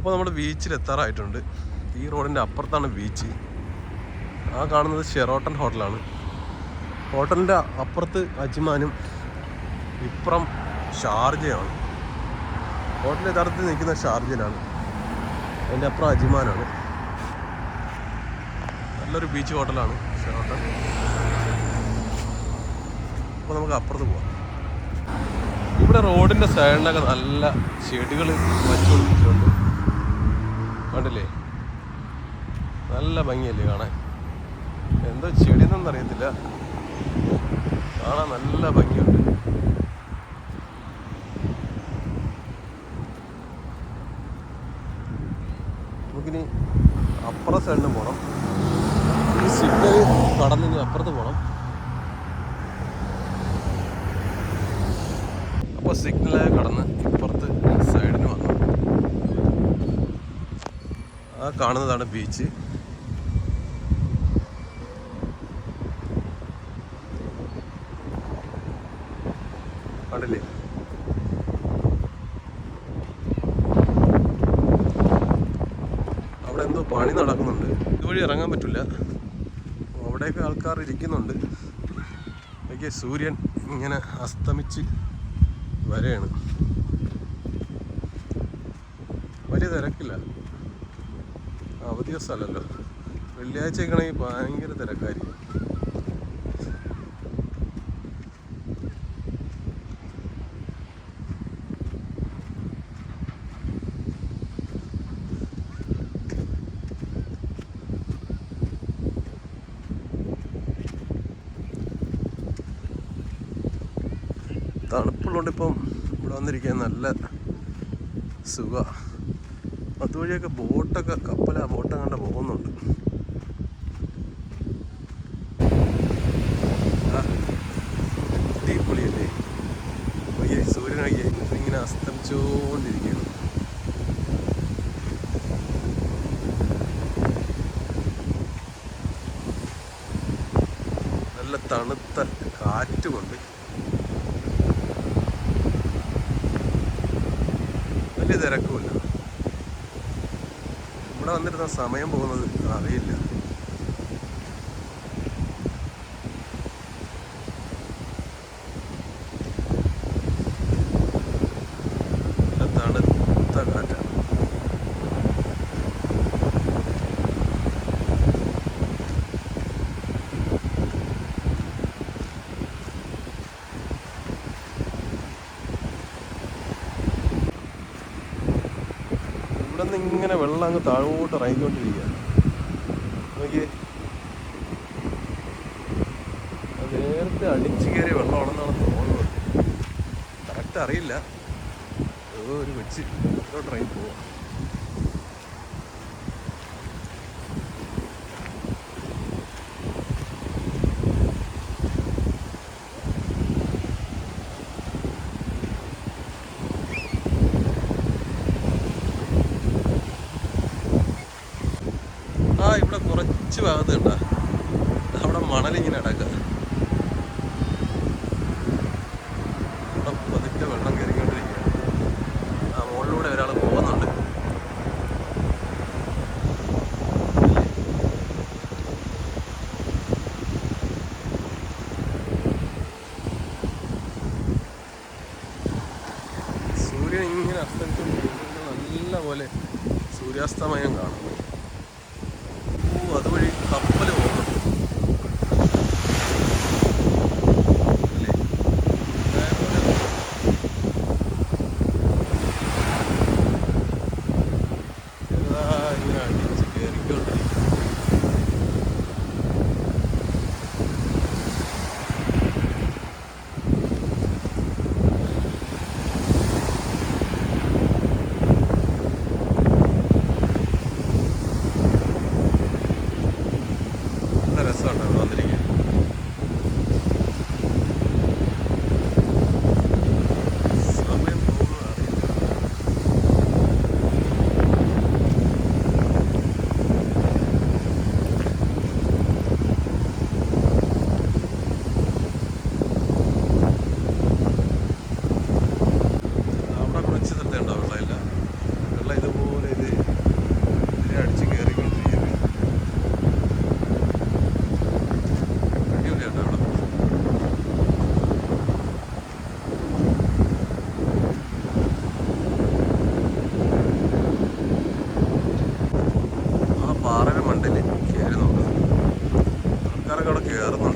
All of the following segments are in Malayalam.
അപ്പോൾ നമ്മൾ ബീച്ചിൽ എത്താറായിട്ടുണ്ട്. ഈ റോഡിന്റെ അപ്പുറത്താണ് ബീച്ച്. ആ കാണുന്നത് ഷെറോട്ടൺ ഹോട്ടലാണ്. ഹോട്ടലിന്റെ അപ്പുറത്ത് അജ്മാനും ഇപ്പുറം ഷാർജയാണ്. ഹോട്ടൽ യഥാർത്ഥത്തിൽ നിൽക്കുന്ന ഷാർജയിലാണ് അതിന്റെ അപ്പുറം അജ്മാനാണ്. നല്ലൊരു ബീച്ച് ഹോട്ടലാണ് ഷെറോട്ടൺ അപ്പോൾ നമുക്ക് അപ്പുറത്ത് പോവാം. ഇവിടെ റോഡിന്റെ സൈഡിലൊക്കെ നല്ല ചെടികൾ വച്ചുകൊണ്ടിരിക്കുന്നുണ്ട് കണ്ടില്ലേ? നല്ല ഭംഗിയല്ലേ കാണാൻ? എന്തോ ചെടി എന്നറിയത്തില്ല കാണാൻ നല്ല ഭംഗിയുണ്ട്. നമുക്കിനി അപ്പുറ സൈഡിന് പോകണം ഈ സിഗ്നൽ കടന്നിനി അപ്പുറത്ത് പോകണം അപ്പോൾ സിഗ്നൽ കടന്ന് ഇപ്പുറത്ത് ആ കാണുന്നതാണ് ബീച്ച് കണ്ടില്ലേ? അവിടെ എന്തോ പണി നടക്കുന്നുണ്ട്. ഇതുവഴി ഇറങ്ങാൻ പറ്റില്ല. അവിടെയൊക്കെ ആൾക്കാർ ഇരിക്കുന്നുണ്ട്. എനിക്ക് സൂര്യൻ ഇങ്ങനെ അസ്തമിച്ച് വരെയാണ്. വലിയ തിരക്കില്ല. അവധി ദിവസമല്ലല്ലോ വെള്ളിയാഴ്ച ആണെങ്കിൽ ഭയങ്കര തിരക്കായിരിക്കും. തണുപ്പുള്ളതുകൊണ്ട് ഇപ്പം ഇവിടെ വന്നിരിക്കാൻ നല്ല സുഖ അതുവഴിയൊക്കെ ബോട്ടൊക്കെ കപ്പല ബോട്ട് കണ്ട് പോകുന്നുണ്ട്. അടിപൊളിയല്ലേ? അയ്യേ സൂര്യനയ്യേ ഇങ്ങനെ അസ്തമിച്ചുകൊണ്ടിരിക്കുകയാണ് നല്ല തണുത്ത കാറ്റുകൊണ്ട്. വലിയ തിരക്കുമില്ല. ഇവിടെ വന്നിരുന്ന സമയം പോകുന്നത് അറിയില്ല നല്ല തണുത്ത കാറ്റാണ് ഇവിടെ നിന്ന് ഇങ്ങനെ വെള്ളം അങ്ങ് താഴോട്ട് ഇറങ്ങിക്കൊണ്ടിരിക്കുക നോക്കിയേ. നേരത്തെ അടിച്ചു കയറിയ വെള്ളമാണെന്നാണ് തോന്നുന്നത്. കറക്റ്റ് അറിയില്ല. ഒരു വെച്ച് ഇങ്ങോട്ട് ഇറങ്ങി പോവാം. ഇവിടെ കുറച്ച് ഭാഗത്ത് കണ്ട അവിടെ മണലിങ്ങനെ അടക്കുക അവിടെ പതുക്കെ വെള്ളം കയറിക്കൊണ്ടിരിക്കുക ആ മുകളിലൂടെ ഒരാൾ പോകുന്നുണ്ട്. സൂര്യൻ ഇങ്ങനെ അസ്തമിച്ചുകൊണ്ടിരിക്കുന്നത് നല്ല പോലെ സൂര്യാസ്തമയം കാണും. ഓ അതുവഴി കപ്പൽ കയറുന്നു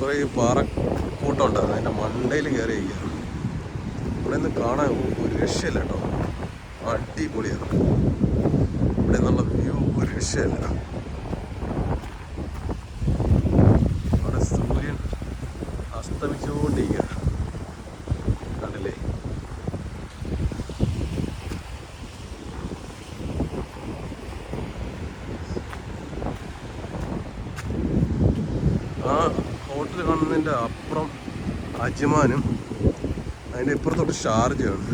കുറേ പാറ കൂട്ടമുണ്ടായിരുന്നു അതിന്റെ മണ്ടയിൽ കയറി ഇവിടെ നിന്ന് കാണാൻ ഒരു രക്ഷയില്ല കേട്ടോ. അടിപൊളിയാണ്. ഇവിടെ നിന്നുള്ള വ്യൂ ഒരു രക്ഷയില്ല. അവിടെ സൂര്യൻ അസ്തമിച്ചുകൊണ്ടിരിക്കുക കണ്ടില്ലേ ആ ഹോട്ടൽ കാണുന്നതിന്റെ അപ്പുറം അജ്മാനും അതിന്റെ ഇപ്പുറത്തോട്ട് ഷാർജയാണ്.